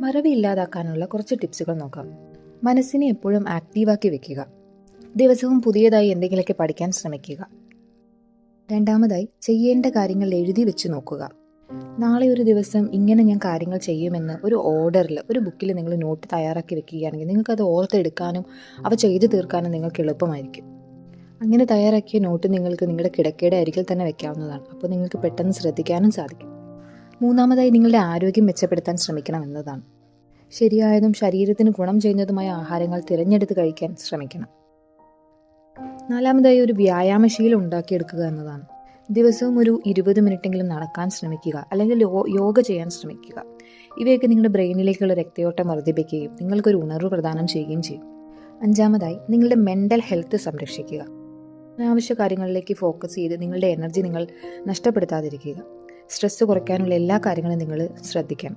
മറവി ഇല്ലാതാക്കാനുള്ള കുറച്ച് ടിപ്സുകൾ നോക്കാം. മനസ്സിനെ എപ്പോഴും ആക്റ്റീവാക്കി വെക്കുക. ദിവസവും പുതിയതായി എന്തെങ്കിലുമൊക്കെ പഠിക്കാൻ ശ്രമിക്കുക. രണ്ടാമതായി ചെയ്യേണ്ട കാര്യങ്ങൾ എഴുതി വെച്ച് നോക്കുക. നാളെ ഒരു ദിവസം ഇങ്ങനെ ഞാൻ കാര്യങ്ങൾ ചെയ്യുമെന്ന് ഒരു ഓർഡറിൽ ഒരു ബുക്കിൽ നിങ്ങൾ നോട്ട് തയ്യാറാക്കി വെക്കുകയാണെങ്കിൽ നിങ്ങൾക്കത് ഓർത്തെടുക്കാനും അവ ചെയ്തു തീർക്കാനും നിങ്ങൾക്ക് എളുപ്പമായിരിക്കും. അങ്ങനെ തയ്യാറാക്കിയ നോട്ട് നിങ്ങൾക്ക് നിങ്ങളുടെ കിടക്കയുടെ അരികിൽ തന്നെ വെക്കാവുന്നതാണ്. അപ്പോൾ നിങ്ങൾക്ക് പെട്ടെന്ന് ശ്രദ്ധിക്കാനും സാധിക്കും. മൂന്നാമതായി നിങ്ങളുടെ ആരോഗ്യം മെച്ചപ്പെടുത്താൻ ശ്രമിക്കണം എന്നതാണ്. ശരിയായതും ശരീരത്തിന് ഗുണം ചെയ്യുന്നതുമായ ആഹാരങ്ങൾ തിരഞ്ഞെടുത്ത് കഴിക്കാൻ ശ്രമിക്കണം. നാലാമതായി ഒരു വ്യായാമശീലം ഉണ്ടാക്കിയെടുക്കുക എന്നതാണ്. ദിവസവും ഒരു ഇരുപത് മിനിറ്റെങ്കിലും നടക്കാൻ ശ്രമിക്കുക അല്ലെങ്കിൽ യോഗ ചെയ്യാൻ ശ്രമിക്കുക. ഇവയൊക്കെ നിങ്ങളുടെ ബ്രെയിനിലേക്കുള്ള രക്തയോട്ടം വർദ്ധിപ്പിക്കുകയും നിങ്ങൾക്കൊരു ഉണർവ് പ്രദാനം ചെയ്യുകയും ചെയ്യും. അഞ്ചാമതായി നിങ്ങളുടെ മെന്റൽ ഹെൽത്ത് സംരക്ഷിക്കുക. അനാവശ്യ കാര്യങ്ങളിലേക്ക് ഫോക്കസ് ചെയ്ത് നിങ്ങളുടെ എനർജി നിങ്ങൾ നഷ്ടപ്പെടുത്താതിരിക്കുക. സ്ട്രെസ്സ് കുറയ്ക്കാനുള്ള എല്ലാ കാര്യങ്ങളും നിങ്ങൾ ശ്രദ്ധിക്കണം.